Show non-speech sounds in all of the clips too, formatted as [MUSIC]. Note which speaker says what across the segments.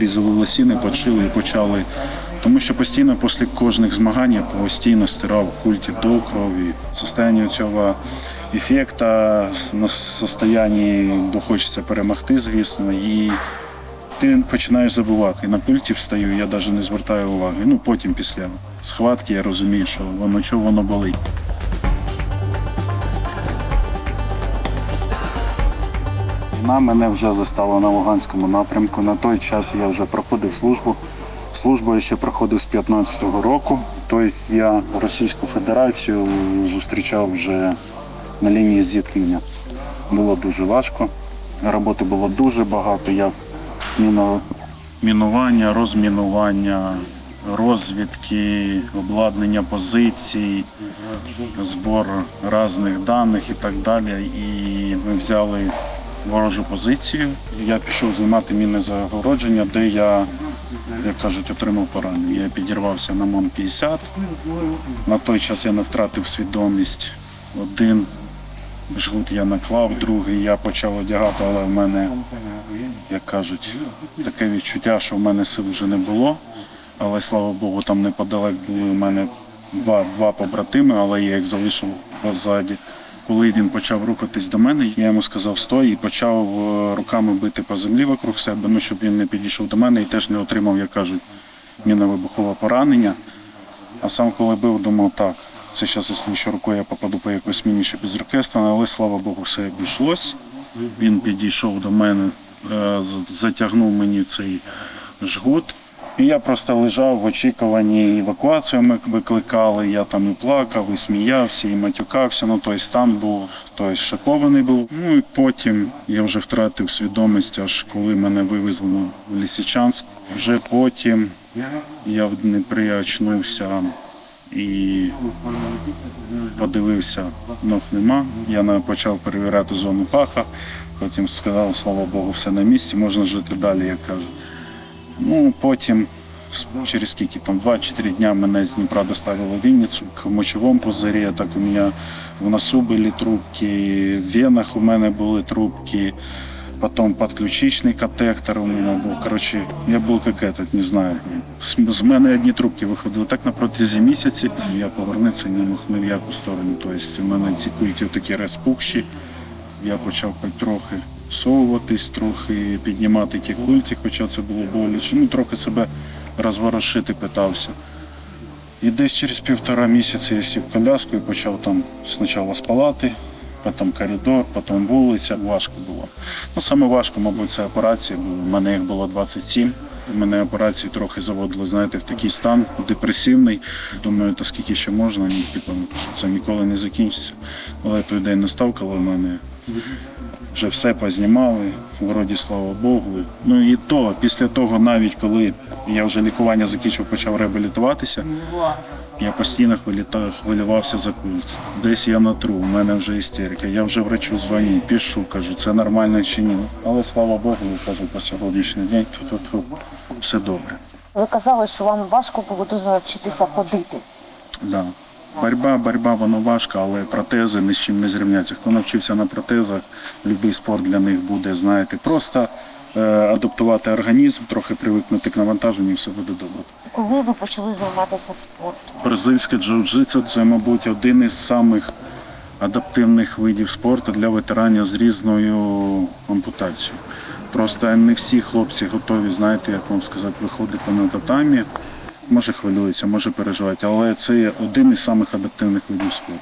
Speaker 1: обрізали лосіни, подшили і почали. Тому що постійно після кожних змагань я постійно стирав культі до крові. Состояння цього ефекта на состоянні, бо хочеться перемогти, звісно, і ти починаєш забувати. І на пульті встаю, я навіть не звертаю уваги. Ну потім після схватки я розумію, що воно чого воно болить. Війна мене вже застала на Луганському напрямку. На той час я вже проходив службу. Службу я ще проходив з 15-го року. Тобто я Російську Федерацію зустрічав вже на лінії зіткнення. Було дуже важко. Роботи було дуже багато, міно- мінування, розмінування, розвідки, обладнання позицій, збор різних даних і так далі. І ми взяли ворожу позицію. Я пішов знімати мінне загородження, де я, як кажуть, отримав поранення. Я підірвався на МОН-50. На той час я не втратив свідомість. Один жгут я наклав, другий я почав одягати, але в мене, як кажуть, таке відчуття, що в мене сил вже не було. Але слава Богу, там неподалек були у мене два, два побратими, але я їх залишив позаді. Коли він почав рухатись до мене, я йому сказав стой і почав е, руками бити по землі вокруг себе, ну щоб він не підійшов до мене і теж не отримав, як кажуть, мінно-вибухове поранення. А сам коли бив, думав, так, це зараз, якщо рукою я попаду по якоїсь міні ще без стане, але слава Богу, все обійшлось. Він підійшов до мене, е, затягнув мені цей жгут. І я просто лежав в очікуванні евакуацію ми викликали. Я там і плакав, і сміявся, і матюкався. Ну той стан був той шокований був. Ну і потім я вже втратив свідомість, аж коли мене вивезли в Лісичанськ. Вже потім я в Дніпрі очнувся і подивився, ног нема. Я почав перевіряти зону паха. Потім сказав, слава Богу, все на місці, можна жити далі, як кажуть. Ну, потім, через скільки там, 2-4 дня мене з Дніпра доставили в Вінницю. К мочовому пузирі, так у мене в носу були трубки, в венах у мене були трубки, потом подключичний катетер у мене був. Коротше, я був як этот, не знаю. З, мене одні трубки виходили. Так на протязі місяці я повернутися не мог ні в яку сторону. Тобто у мене ці культі такі розпухші. Я почав хоч трохи совуватись, трохи піднімати ті культі, хоча це було боляче. Ну, трохи себе розворошити питався. І десь через півтора місяця я сів коляску і почав там спочатку спалати, потім коридор, потім вулиця. Важко було. Ну, саме важко, мабуть, це операція, бо в мене їх було 27. У мене операції трохи заводили, знаєте, в такий стан депресивний. Думаю, то скільки ще можна, ну, типу, що це ніколи не закінчиться. Але той день настав, коли в мене вже все познімали, вроді слава Богу. Ну і то, після того, навіть коли я вже лікування закінчив, почав реабілітуватися, я постійно хвилювався за культ. Десь я натру, у мене вже істерика. Я вже врачу дзвоню, пишу, кажу, це нормально чи ні. Але слава Богу, кажу, по сьогоднішній день тут все добре.
Speaker 2: Ви казали, що вам важко було дуже вчитися ходити.
Speaker 1: Да. Борьба, борьба, воно важко, але протези ні з чим не зрівняться. Хто навчився на протезах, будь-який спорт для них буде, знаєте, просто е, адаптувати організм, трохи привикнути к навантаженню, і все буде добре.
Speaker 2: Коли ви почали займатися спортом?
Speaker 1: Бразильське джиу-джитсу це, мабуть, один із самих адаптивних видів спорту для ветеранів з різною ампутацією. Просто не всі хлопці готові, знаєте, як вам сказати, виходити на татамі. Може хвилюються, може переживати, але це один із самих адаптивних видів спорту.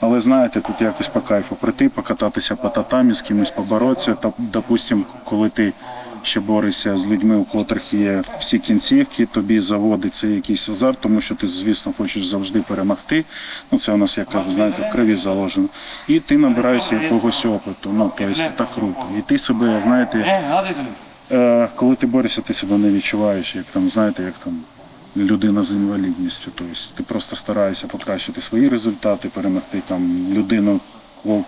Speaker 1: Але знаєте, тут якось по кайфу прийти, покататися по татамі, з кимось поборотися. Та, допустим, коли ти ще борешся з людьми, у котрих є всі кінцівки, тобі заводиться якийсь азарт, тому що ти, звісно, хочеш завжди перемогти. Ну, це у нас, як кажуть, знаєте, в крові заложено. І ти набираєшся якогось опиту. Ну, тобто, так круто. І ти себе, знаєте, Е, коли ти борешся, ти себе не відчуваєш, як там, знаєте, як там людина з інвалідністю. Тобто ти просто стараєшся покращити свої результати, перемогти там людину,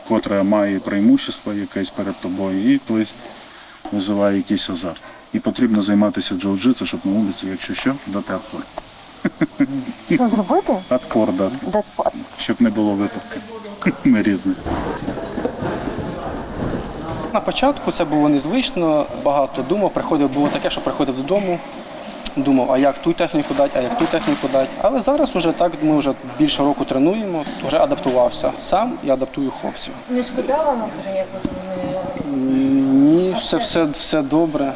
Speaker 1: котра має преимущество якесь перед тобою, і тобто, визиває якийсь азарт. І потрібно займатися джиу-джитсу, щоб на вулиці, якщо що, дати отпор.
Speaker 2: Що зробити?
Speaker 1: Отпор дати,
Speaker 2: Де-
Speaker 1: щоб не було випадків різних.
Speaker 3: на початку це було незвично, багато думав. Приходив, було таке, що приходив додому, думав, а як ту техніку дати, а як ту техніку дати. Але зараз вже так, ми вже більше року тренуємо, вже адаптувався сам і адаптую хлопців.
Speaker 2: Не шкода вам вже, як вони
Speaker 3: Ні, все, все, все добре.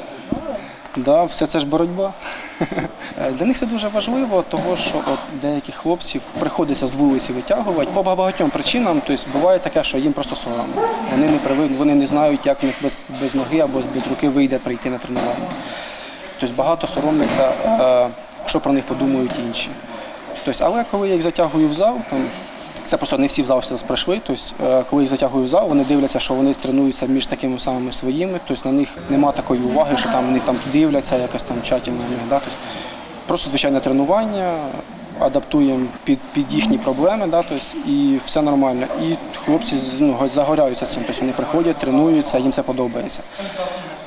Speaker 3: Да, все це ж боротьба. [LAUGHS] Для них це дуже важливо, тому що от деяких хлопців приходиться з вулиці витягувати по багатьом причинам. Тобто буває таке, що їм просто соромно. Вони не привик, вони не знають, як в них без, без ноги або без руки вийде прийти на тренування. Тобто багато соромляться, е, що про них подумають інші. Тобто, але коли я їх затягую в зал, там, це просто не всі в зал зараз прийшли. Тобто, е, коли їх затягую в зал, вони дивляться, що вони тренуються між такими самими своїми. Тобто на них немає такої уваги, що там вони там дивляться, якось там чаті на них. Да? Тобто, просто звичайне тренування, адаптуємо під, під їхні проблеми, да? тобто, і все нормально. І хлопці ну, загоряються цим. Тобто вони приходять, тренуються, їм це подобається.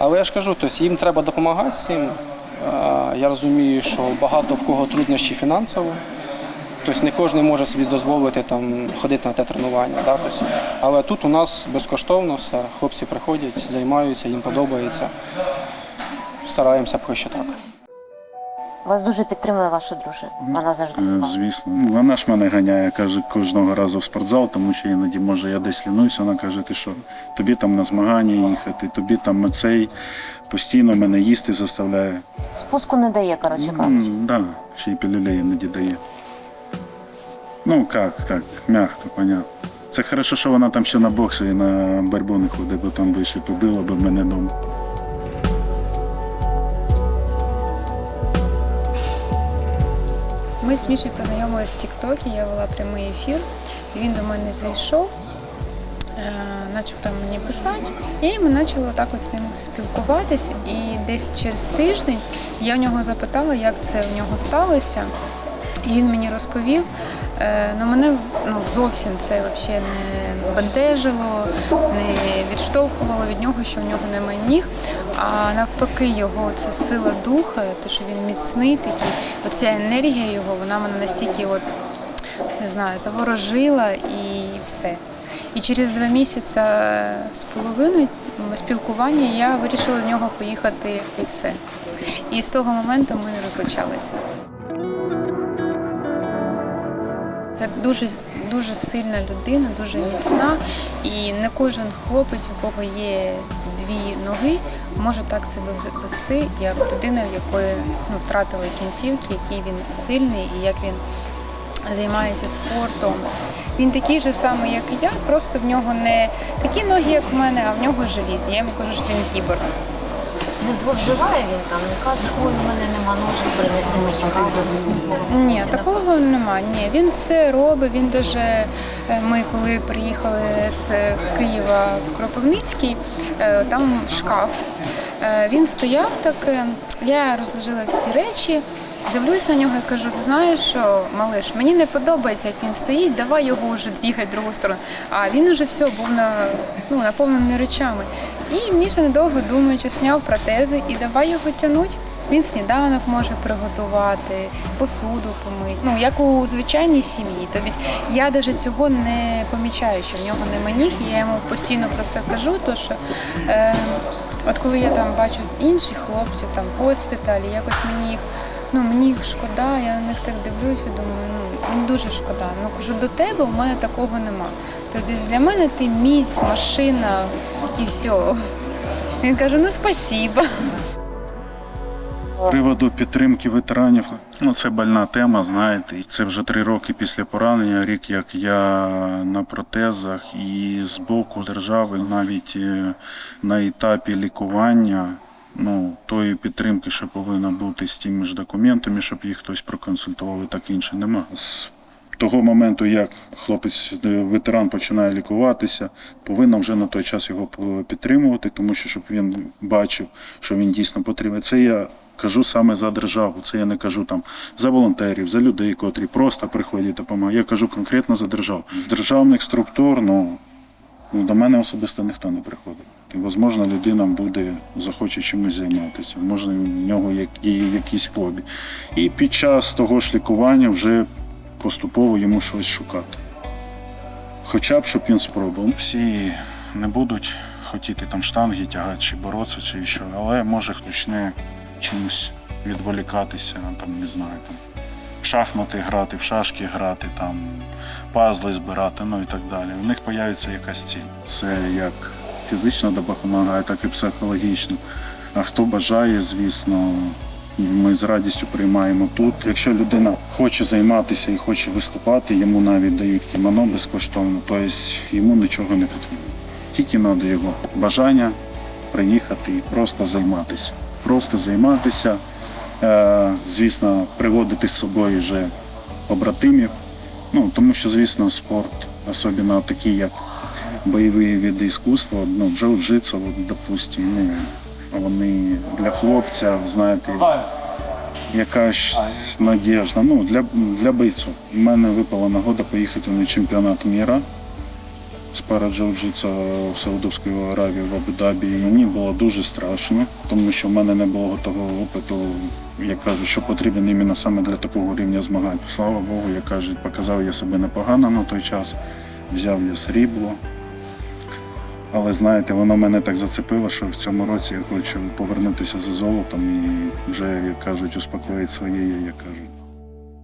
Speaker 3: Але я ж кажу, тобто, їм треба допомагати з цим. Я розумію, що багато в кого труднощі фінансово. Тобто не кожен може собі дозволити там, ходити на те тренування. Да? Тобто, але тут у нас безкоштовно все. Хлопці приходять, займаються, їм подобається. Стараємося поки що так.
Speaker 2: Вас дуже підтримує ваша дружина. Вона завжди з
Speaker 1: Е,
Speaker 2: вами.
Speaker 1: Звісно. Вона ж мене ганяє, каже, кожного разу в спортзал, тому що іноді, може, я десь лінуюся, вона каже, ти що, тобі там на змагання їхати, тобі там цей постійно мене їсти заставляє.
Speaker 2: Спуску не дає, коротше кажучи.
Speaker 1: М, Да, ще й пілюлей іноді дає. Ну, як, так, м'яко, понятно. Це хорошо, що вона там ще на боксі і на боротьбу не ходить, бо там би ще побила б мене дома.
Speaker 4: Ми з Мішею познайомилися в Тіктокі, я вела прямий ефір. Він до мене зайшов, е, почав там мені писати, і ми почали так от з ним спілкуватися. І десь через тиждень я в нього запитала, як це в нього сталося. І він мені розповів, Е, ну мене ну, зовсім це взагалі не бентежило, не відштовхувало від нього, що в нього немає ніг. А навпаки, його це сила духа, те, що він міцний такий, оця енергія його, вона мене настільки от, не знаю, заворожила і все. І через два місяці з половиною спілкування я вирішила до нього поїхати і все. І з того моменту ми розлучалися. Це дуже дуже сильна людина, дуже міцна, і не кожен хлопець, у кого є дві ноги, може так себе вести, як людина, в якої ну, втратили кінцівки, який він сильний і як він займається спортом. Він такий же самий, як і я, просто в нього не такі ноги, як в мене, а в нього желізні. Я йому кажу, що він кіборг.
Speaker 2: Не зловживає він там, не каже, ой, в мене нема ножик, принеси мені каву.
Speaker 4: Ні, такого нема. Ні, він все робить. Він даже е, ми, коли приїхали з Києва в Кропивницький, е, там шкаф. Е, Він стояв так. е, Я розложила всі речі. Дивлюсь на нього і кажу, ти знаєш що, малиш, мені не подобається, як він стоїть, давай його вже двігай в другу сторону. А він уже все був на, ну, наповнений речами. І Міша недовго думаючи, зняв протези і давай його тягнути. Він сніданок може приготувати, посуду помити. Ну, як у звичайній сім'ї. Тобто я навіть цього не помічаю, що в нього нема ніг, я йому постійно про це кажу, то що е, от коли я там бачу інших хлопців там в госпіталі, якось мені їх, ну мені їх шкода, я на них так дивлюся, думаю, ну мені дуже шкода. Ну кажу, до тебе в мене такого нема. Тобто для мене ти міць, машина і все. Він каже, ну спасіба.
Speaker 1: Приводу підтримки ветеранів, ну це больна тема, знаєте. Це вже три роки після поранення, рік як я на протезах і з боку держави, навіть е, на етапі лікування. Ну, тої підтримки, що повинна бути з тими ж документами, щоб їх хтось проконсультував, і так інше нема. З того моменту, як хлопець, е, ветеран починає лікуватися, повинна вже на той час його підтримувати, тому що щоб він бачив, що він дійсно потрібен. Це я кажу саме за державу. Це я не кажу там за волонтерів, за людей, котрі просто приходять допомагають. Я кажу конкретно за державу. З державних структур, ну. Ну, до мене особисто ніхто не приходить. І, можливо, людина буде захоче чимось займатися, може, в нього є якісь хобі. І під час того ж лікування вже поступово йому щось шукати. Хоча б, щоб він спробував. Всі не будуть хотіти там штанги тягати, чи боротися, чи що, але може хтось не чимось відволікатися, там, не знаю, там, в шахмати грати, в шашки грати, там, пазли збирати, ну і так далі. У них з'явиться якась ціль. Це як фізично допомагає, так і психологічно. А хто бажає, звісно, ми з радістю приймаємо тут. Якщо людина хоче займатися і хоче виступати, йому навіть дають кімоно безкоштовно, тобто йому нічого не потрібно. Тільки треба його бажання приїхати і просто займатися. Просто займатися, е, звісно, приводити з собою вже побратимів. Ну, тому що, звісно, спорт, особливо такий, як бойові види іскусства, ну, джиу-джитсу, допустим, ну, вони для хлопця, знаєте, якась надіжда. Ну, для, для бойців. У мене випала нагода поїхати на чемпіонат міра з пара джиу-джитсу в Саудовській Аравії в Абу-Дабі. І мені було дуже страшно, тому що в мене не було того опиту, як кажуть, що потрібен іменно саме для такого рівня змагань. Слава Богу, як кажуть, показав я себе непогано на той час, взяв я срібло. Але знаєте, воно мене так зацепило, що в цьому році я хочу повернутися за золотом і вже, як кажуть, успокоїти своє, як кажуть.